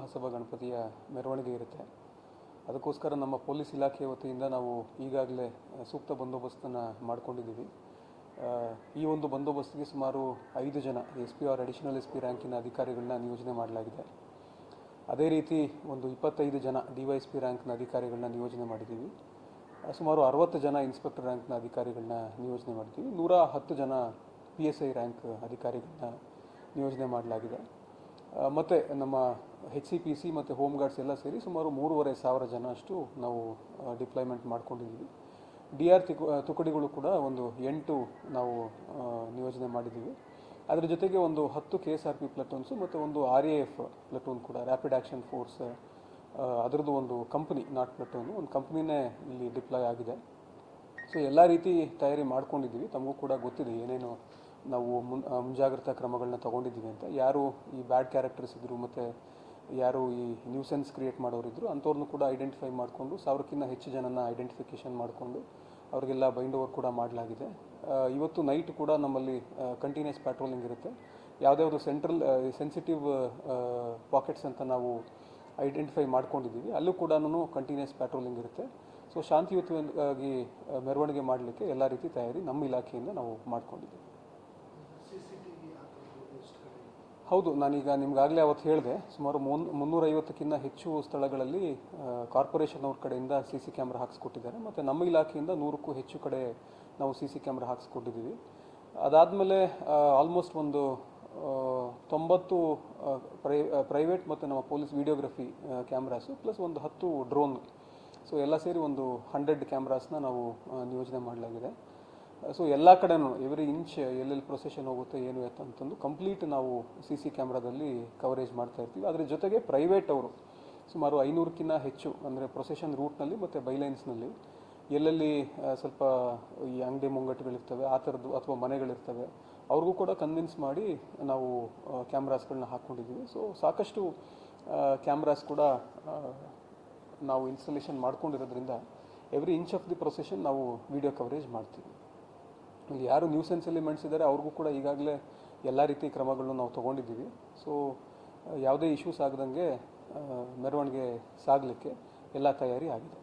ಮಹಾಸಭಾ ಗಣಪತಿಯ ಮೆರವಣಿಗೆ ಇರುತ್ತೆ. ಅದಕ್ಕೋಸ್ಕರ ನಮ್ಮ ಪೊಲೀಸ್ ಇಲಾಖೆ ವತಿಯಿಂದ ನಾವು ಈಗಾಗಲೇ ಸೂಕ್ತ ಬಂದೋಬಸ್ತನ್ನು ಮಾಡ್ಕೊಂಡಿದ್ದೀವಿ. ಈ ಒಂದು ಬಂದೋಬಸ್ತಿಗೆ ಸುಮಾರು ಐದು ಜನ S P R additional S P ರ್ಯಾಂಕಿನ ಅಧಿಕಾರಿಗಳನ್ನ ನಿಯೋಜನೆ ಮಾಡಲಾಗಿದೆ. ಅದೇ ರೀತಿ ಒಂದು ಇಪ್ಪತ್ತೈದು ಜನ ಡಿ ವೈ ಪಿ ರ್ಯಾಂಕ್ನ ಅಧಿಕಾರಿಗಳನ್ನ ನಿಯೋಜನೆ ಮಾಡಿದ್ದೀವಿ. ಸುಮಾರು ಅರವತ್ತು ಜನ ಇನ್ಸ್ಪೆಕ್ಟರ್ ರ್ಯಾಂಕ್ನ ಅಧಿಕಾರಿಗಳನ್ನ ನಿಯೋಜನೆ ಮಾಡಿದ್ದೀವಿ. ನೂರ ಹತ್ತು ಜನ ಪಿ ಎಸ್ ಐ ರ್ಯಾಂಕ್ ಅಧಿಕಾರಿಗಳನ್ನ ನಿಯೋಜನೆ ಮಾಡಲಾಗಿದೆ. ಮತ್ತೆ ನಮ್ಮ ಹೆಚ್ ಸಿ ಪಿ ಸಿ ಮತ್ತು ಹೋಮ್ ಗಾರ್ಡ್ಸ್ ಎಲ್ಲ ಸೇರಿ ಸುಮಾರು ಮೂರುವರೆ ಸಾವಿರ ಜನ ಅಷ್ಟು ನಾವು ಡಿಪ್ಲಾಯ್ಮೆಂಟ್ ಮಾಡ್ಕೊಂಡಿದ್ದೀವಿ. ಡಿ ಆರ್ ತಿಕು ತುಕಡಿಗಳು ಕೂಡ ಒಂದು ಎಂಟು ನಾವು ನಿಯೋಜನೆ ಮಾಡಿದ್ದೀವಿ. ಅದರ ಜೊತೆಗೆ ಒಂದು ಹತ್ತು K S R P platoons ಮತ್ತು ಒಂದು ಆರ್ ಎ ಎಫ್ ಪ್ಲಟೂನ್ ಕೂಡ ರ್ಯಾಪಿಡ್ ಆ್ಯಕ್ಷನ್ ಫೋರ್ಸ್ ಅದರದ್ದು ಒಂದು ಕಂಪ್ನಿ ನಾಟ್ ಪ್ಲಟೂನು ಒಂದು ಕಂಪ್ನಿನೇ ಇಲ್ಲಿ ಡಿಪ್ಲಾಯ್ ಆಗಿದೆ. ಸೊ ಎಲ್ಲ ರೀತಿ ತಯಾರಿ ಮಾಡ್ಕೊಂಡಿದ್ದೀವಿ. ತಮಗೂ ಕೂಡ ಗೊತ್ತಿದೆ ಏನೇನು ನಾವು ಮುನ್ ಮುಂಜಾಗ್ರತಾ ಕ್ರಮಗಳನ್ನ ತೊಗೊಂಡಿದ್ದೀವಿ ಅಂತ. ಯಾರು ಈ ಬ್ಯಾಡ್ ಕ್ಯಾರೆಕ್ಟರ್ಸ್ ಇದ್ದರು ಮತ್ತು ಯಾರು ಈ ನ್ಯೂಸೆನ್ಸ್ ಕ್ರಿಯೇಟ್ ಮಾಡೋರಿದ್ರು ಅಂಥವ್ರನ್ನೂ ಕೂಡ ಐಡೆಂಟಿಫೈ ಮಾಡಿಕೊಂಡು, ಸಾವಿರಕ್ಕಿಂತ ಹೆಚ್ಚು ಜನನ ಐಡೆಂಟಿಫಿಕೇಷನ್ ಮಾಡಿಕೊಂಡು, ಅವರಿಗೆಲ್ಲ ಬೈಂಡ್ ಓವರ್ ಕೂಡ ಮಾಡಲಾಗಿದೆ. ಇವತ್ತು ನೈಟ್ ಕೂಡ ನಮ್ಮಲ್ಲಿ ಕಂಟಿನ್ಯೂಸ್ ಪ್ಯಾಟ್ರೋಲಿಂಗ್ ಇರುತ್ತೆ. ಯಾವುದ್ಯಾವುದು ಸೆಂಟ್ರಲ್ ಸೆನ್ಸಿಟಿವ್ ಪಾಕೆಟ್ಸ್ ಅಂತ ನಾವು ಐಡೆಂಟಿಫೈ ಮಾಡ್ಕೊಂಡಿದ್ದೀವಿ. ಅಲ್ಲೂ ಕೂಡ ಕಂಟಿನ್ಯೂಸ್ ಪ್ಯಾಟ್ರೋಲಿಂಗ್ ಇರುತ್ತೆ. ಸೊ ಶಾಂತಿಯುತವಾಗಿ ಮೆರವಣಿಗೆ ಮಾಡಲಿಕ್ಕೆ ಎಲ್ಲ ರೀತಿ ತಯಾರಿ ನಮ್ಮ ಇಲಾಖೆಯಿಂದ ನಾವು ಮಾಡ್ಕೊಂಡಿದ್ದೀವಿ. ಹೌದು, ನಾನೀಗ ನಿಮ್ಗಾಗಲೇ ಅವತ್ತು ಹೇಳಿದೆ, ಸುಮಾರು ಮುನ್, ಮುನ್ನೂರೈವತ್ತಕ್ಕಿಂತ ಹೆಚ್ಚು ಸ್ಥಳಗಳಲ್ಲಿ ಕಾರ್ಪೊರೇಷನ್ ಅವ್ರ ಕಡೆಯಿಂದ ಸಿ ಸಿ ಕ್ಯಾಮ್ರಾ ಹಾಕಿಸ್ಕೊಟ್ಟಿದ್ದಾರೆ. ಮತ್ತು ನಮ್ಮ ಇಲಾಖೆಯಿಂದ ನೂರಕ್ಕೂ ಹೆಚ್ಚು ಕಡೆ ನಾವು ಸಿ ಸಿ ಕ್ಯಾಮ್ರಾ ಹಾಕ್ಸ್ಕೊಟ್ಟಿದ್ದೀವಿ. ಅದಾದಮೇಲೆ ಆಲ್ಮೋಸ್ಟ್ ಒಂದು ತೊಂಬತ್ತು ಪ್ರೈ ಪ್ರೈವೇಟ್ ಮತ್ತು ನಮ್ಮ ಪೊಲೀಸ್ ವಿಡಿಯೋಗ್ರಫಿ ಕ್ಯಾಮ್ರಾಸು, ಪ್ಲಸ್ ಒಂದು ಹತ್ತು ಡ್ರೋನ್. ಸೊ, ಎಲ್ಲ ಸೇರಿ ಒಂದು ಹಂಡ್ರೆಡ್ ಕ್ಯಾಮ್ರಾಸ್ನ ನಾವು ನಿಯೋಜನೆ ಮಾಡಲಾಗಿದೆ. ಸೊ ಎಲ್ಲ ಕಡೆನೂ ಎವ್ರಿ ಇಂಚ್ ಎಲ್ಲೆಲ್ಲಿ ಪ್ರೊಸೆಷನ್ ಹೋಗುತ್ತೆ ಏನು ಅಂತಂದು ಕಂಪ್ಲೀಟ್ ನಾವು ಸಿ ಸಿ ಕ್ಯಾಮ್ರಾದಲ್ಲಿ ಕವರೇಜ್ ಮಾಡ್ತಾ ಇರ್ತೀವಿ. ಅದ್ರ ಜೊತೆಗೆ ಪ್ರೈವೇಟ್ ಅವರು, ಸುಮಾರು ಐನೂರಕ್ಕಿಂತ ಹೆಚ್ಚು, ಅಂದರೆ ಪ್ರೊಸೆಷನ್ ರೂಟ್ನಲ್ಲಿ ಮತ್ತು ಬೈಲೈನ್ಸ್ನಲ್ಲಿ ಎಲ್ಲೆಲ್ಲಿ ಸ್ವಲ್ಪ ಈ ಅಂಗಡಿ ಮುಂಗಟ್ಟುಗಳಿರ್ತವೆ, ಆ ಥರದ್ದು ಅಥವಾ ಮನೆಗಳಿರ್ತವೆ, ಅವ್ರಿಗೂ ಕೂಡ ಕನ್ವಿನ್ಸ್ ಮಾಡಿ ನಾವು ಕ್ಯಾಮ್ರಾಸ್ಗಳನ್ನ ಹಾಕ್ಕೊಂಡಿದ್ದೀವಿ ಸೊ ಸಾಕಷ್ಟು ಕ್ಯಾಮ್ರಾಸ್ ಕೂಡ ನಾವು installation ಮಾಡ್ಕೊಂಡಿರೋದ್ರಿಂದ every inch of the procession ನಾವು ವಿಡಿಯೋ ಕವರೇಜ್ ಮಾಡ್ತೀವಿ. ಯಾರು ನ್ಯೂಸೆನ್ಸ್ ಎಲಿಮೆಂಟ್ಸ್ ಅವ್ರಿಗೂ ಕೂಡ ಈಗಾಗಲೇ ಎಲ್ಲ ರೀತಿ ಕ್ರಮಗಳನ್ನು ನಾವು ತೊಗೊಂಡಿದ್ದೀವಿ. ಸೊ ಯಾವುದೇ ಇಶ್ಯೂಸ್ ಆಗದಂಗೆ ಮೆರವಣಿಗೆ ಸಾಗಲಿಕ್ಕೆ ಎಲ್ಲ ತಯಾರಿ ಆಗಿದೆ.